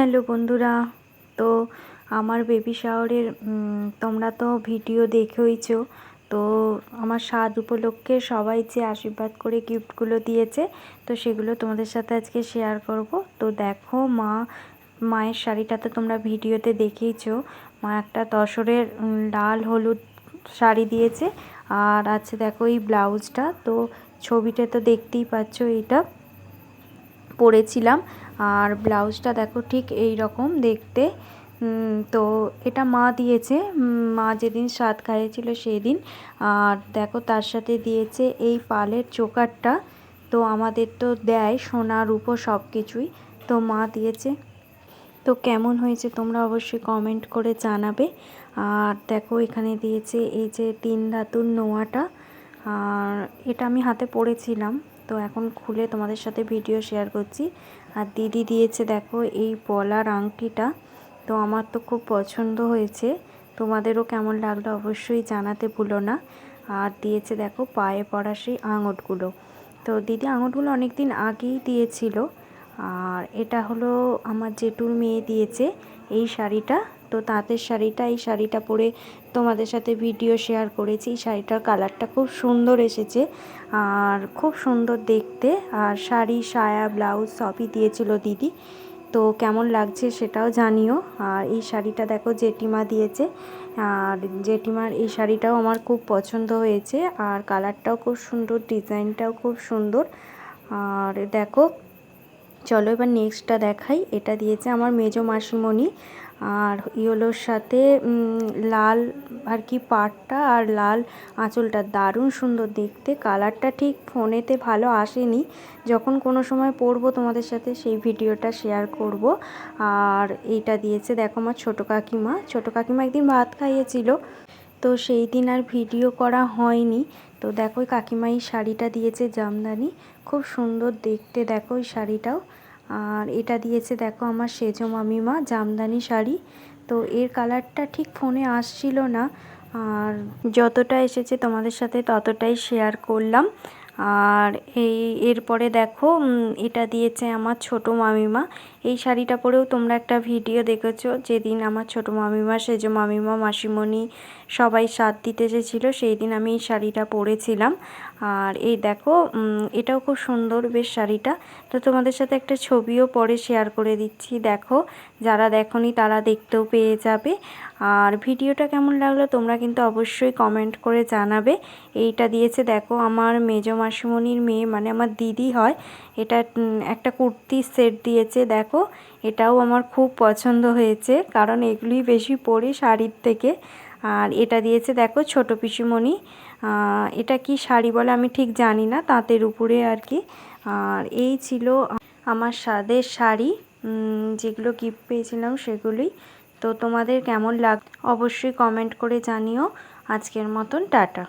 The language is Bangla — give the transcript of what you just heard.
হ্যালো বন্ধুরা, তো আমার বেবি শাওয়ারের তোমরা তো ভিডিও দেখেইছ তো আমার স্বাদ উপলক্ষে সবাই যে আশীর্বাদ করে গিফটগুলো দিয়েছে, তো সেগুলো তোমাদের সাথে আজকে শেয়ার করব। তো দেখো মা, মায়ের শাড়িটা তো তোমরা ভিডিওতে দেখেইছো, মা একটা তসরের লাল হলুদ শাড়ি দিয়েছে, আর আছে দেখো এই ব্লাউজটা তো ছবিটা তো দেখতেই পাচ্ছ এটা, পরেছিলাম। আর ব্লাউজটা দেখো ঠিক এই রকম দেখতে। তো এটা মা দিয়েছে। মা যেদিন স্বাদ খাইয়েছিল সেই দিন আর দেখো তার সাথে দিয়েছে এই পালের চোকারটা। তো আমাদের তো দেয়, সোনা, রূপো সব কিছুই। তো মা দিয়েছে। তো কেমন হয়েছে তোমরা অবশ্যই কমেন্ট করে জানাবে। আর দেখো এখানে দিয়েছে এই যে তিন ধাতুর নোয়াটা। আর এটা আমি হাতে পড়েছিলাম। তো এখন খুলে তোমাদের সাথে ভিডিও শেয়ার করছি। আর দিদি দিয়েছে দেখো এই পলার আংটিটা। তো আমার তো খুব পছন্দ হয়েছে। তোমাদেরও কেমন লাগল অবশ্যই জানাতে ভুলো না। আর দিয়েছে দেখো পায়ে পড়া সেই আঙটগুলো তো দিদি আঙটগুলো অনেক দিন আগেই দিয়েছিল। আর এটা হলো আমার জেঠুর মেয়ে দিয়েছে এই শাড়িটা। তো তাঁতের শাড়িটা, এই শাড়িটা পরে তোমাদের সাথে ভিডিও শেয়ার করেছি। এই শাড়িটার কালারটা খুব সুন্দর এসেছে আর খুব সুন্দর দেখতে। আর শাড়ি, সায়া, ব্লাউজ সবই দিয়েছিল দিদি। তো কেমন লাগছে সেটাও জানিও। আর এই শাড়িটা দেখো জেঠিমা দিয়েছে। আর জেঠিমার এই শাড়িটাও আমার খুব পছন্দ হয়েছে। আর কালারটাও খুব সুন্দর ডিজাইনটাও খুব সুন্দর। আর দেখো চলো এবার নেক্সটটা দেখাই। এটা দিয়েছে আমার মেজো মাসিমণি। আর ইয়েলোর সাথে লাল আর কি পাটটা আর লাল আঁচলটা। দারুণ সুন্দর দেখতে। কালারটা ঠিক ফোনেতে ভালো আসেনি। যখন কোনো সময় পরবো তোমাদের সাথে সেই ভিডিওটা শেয়ার করব। আর এইটা দিয়েছে, দেখো আমার ছোটো কাকিমা। ছোটো কাকিমা একদিন ভাত খাইয়েছিল। তো সেই দিন আর ভিডিও করা হয়নি। তো দেখো কাকিমা এই শাড়িটা দিয়েছে জামদানি। খুব সুন্দর দেখতে দেখো এই শাড়িটাও। আর এটা দিয়েছে দেখো আমার সেজো মামিমা জামদানি শাড়ি। তো এর কালারটা ঠিক ফোনে আসছিল না। আর যতটা এসেছে তোমাদের সাথে ততটাই শেয়ার করলাম। আর এই এরপরে দেখো এটা দিয়েছে আমার ছোট মামিমা। এই শাড়িটা পরেও তোমরা একটা ভিডিও দেখেছ যেদিন আমার ছোট মামিমা, সেজো মামিমা, মাসিমণি সবাই সাথ দিতে এসেছিল সেই দিন আমি এই শাড়িটা পরেছিলাম। আর এই দেখো এটাও খুব সুন্দর বেশ শাড়িটা। তো তোমাদের সাথে একটা ছবিও পরে শেয়ার করে দিচ্ছি। দেখো, যারা দেখনি তারা দেখতেও পেয়ে যাবে। আর ভিডিওটা কেমন লাগল তোমরা কিন্তু অবশ্যই কমেন্ট করে জানাবে। এইটা দিয়েছে দেখো আমার মেজো মাসিমণির মেয়ে মানে আমার দিদি হয়। এটা একটা কুর্তি সেট দিয়েছে। দেখো এটাও আমার খুব পছন্দ হয়েছে, কারণ এগুলি বেশি পরি শাড়ির থেকে। আর এটা দিয়েছে দেখো ছোট পিসিমণি। এটা কি শাড়ি বলে আমি ঠিক জানি না, তাঁতের উপরে আর কি। আর এই ছিল আমার স্বাদের শাড়ি যেগুলো গিফট পেয়েছিলাম সেগুলোই। তো তোমাদের কেমন লাগ, অবশ্যই কমেন্ট করে জানিও। আজকের মতন টাটা।